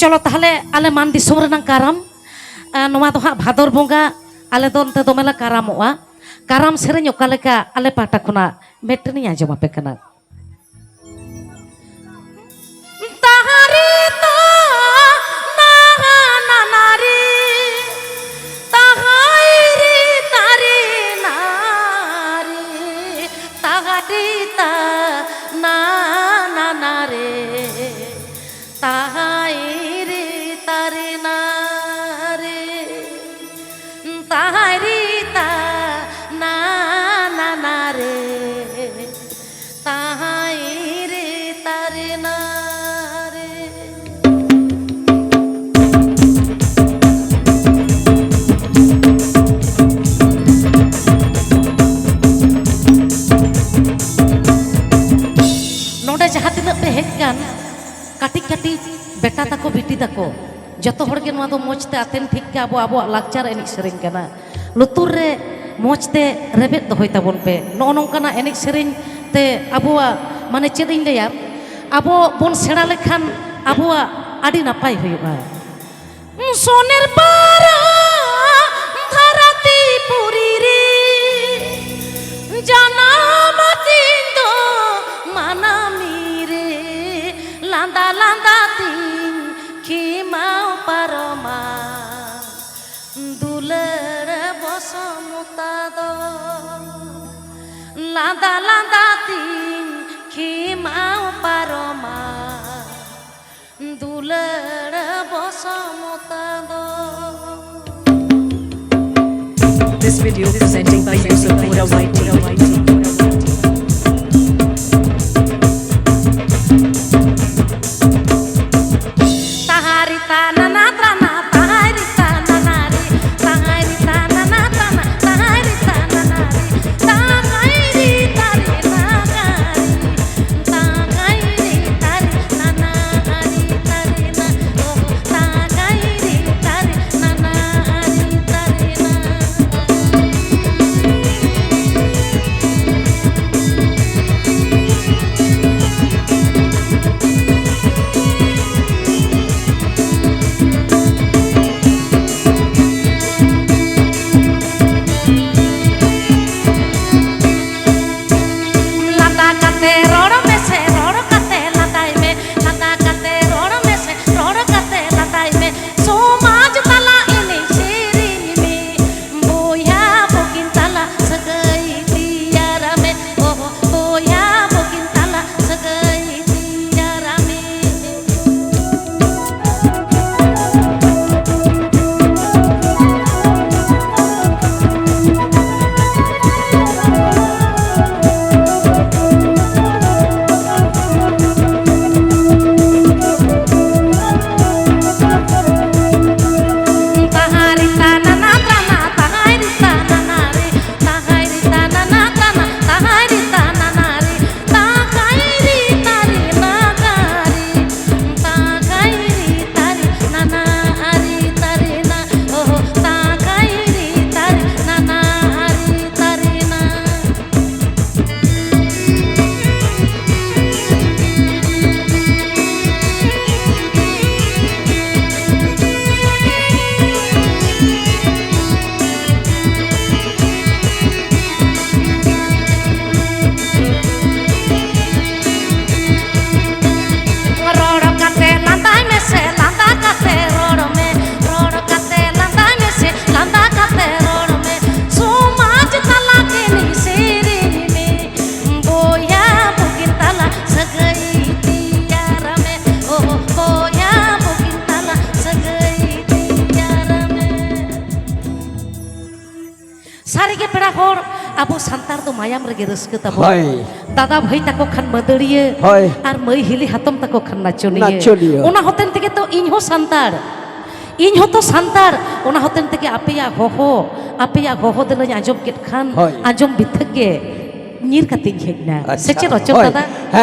চলো তাহলে আলে মান্ডি সুর না কারাম। নোয়া দো হাঁ, ভাদর বঙ্গা আলে দো নতে দমেলা কারামোয়া কারাম সেরেঞ্জ অকালেকা আলে পাটা খুনা মেটেনি আজমাপে কানা। ᱫᱟᱠᱚ ᱡᱚᱛᱚ ᱦᱚᱲᱜᱮ ᱱᱚᱣᱟ ᱫᱚ ᱢᱚᱡᱽᱛᱮ ᱟᱛᱮᱱ ᱴᱷᱤᱠ ᱟᱵᱚ ᱟᱵᱚᱣᱟᱜ ᱞᱟᱠᱪᱟᱨ ᱮᱱᱮᱡ ᱥᱮᱨᱮᱧ ᱠᱟᱱᱟ ᱞᱩᱛᱩᱨ ᱨᱮ ᱢᱚᱡᱽᱛᱮ ᱨᱮᱵᱮᱫ ᱫᱚᱦᱚᱭ ᱛᱟᱵᱚᱱ ᱯᱮ ᱱᱚᱜᱼᱚ ᱱᱚᱝᱠᱟᱱᱟᱜ ᱮᱱᱮᱡ ᱥᱮᱨᱮᱧ ᱛᱮ ᱟᱵᱚᱣᱟᱜ ᱢᱟᱱᱮ ᱪᱮᱫ ᱤᱧ ᱞᱟᱹᱭᱟ ᱟᱵᱚ ᱵᱚᱱ ᱥᱮᱬᱟ ᱞᱮᱠᱷᱟᱱ ᱟᱵᱚᱣᱟᱜ ᱟᱹᱰᱤ ᱱᱟᱯᱟᱭ ᱦᱩᱭᱩᱜᱼᱟ ᱥᱚᱱᱮᱨ ᱯᱟᱨᱟ ᱫᱷᱟᱨᱟᱛᱤ ᱯᱩᱨᱤ ᱨᱮ ᱡᱟᱱᱟᱢ ᱛᱤᱧ ᱫᱚ ᱢᱟᱱᱟᱢᱤ ᱨᱮ ᱞᱟᱸᱫᱟ ᱞᱟᱸᱫᱟ ᱛᱤᱧ তিন খিমাও পারমা দুলর বসমতা দো লান্দা লান্দা তিন খিমাও পারমা দুলর বসমতা দো This video presenting by Yusuf Pura Whitey. পেড়া ᱟᱵᱚ আবো সান্তার তো মায়াম রেগে রস্কে ᱫᱟᱫᱟ ᱵᱷᱟᱹᱭ দাদা ভাই তাকো খান মাদড়িয়ে ᱦᱤᱞᱤ আর মাই হিলি হাতম তাকো খান নাচনিয়ে। ᱛᱚ ওনা হতেন থেকে তো ইñ হো সান্তার। ইñ তো সান্তার। ওনা হতেন থেকে আপেয়া গহ আপেয়া গহ দেলাñ আজম কেট খান। হয়। আঁজম বিথগে নির ᱪᱮᱫ ᱚᱪᱚᱜ আচ্ছা,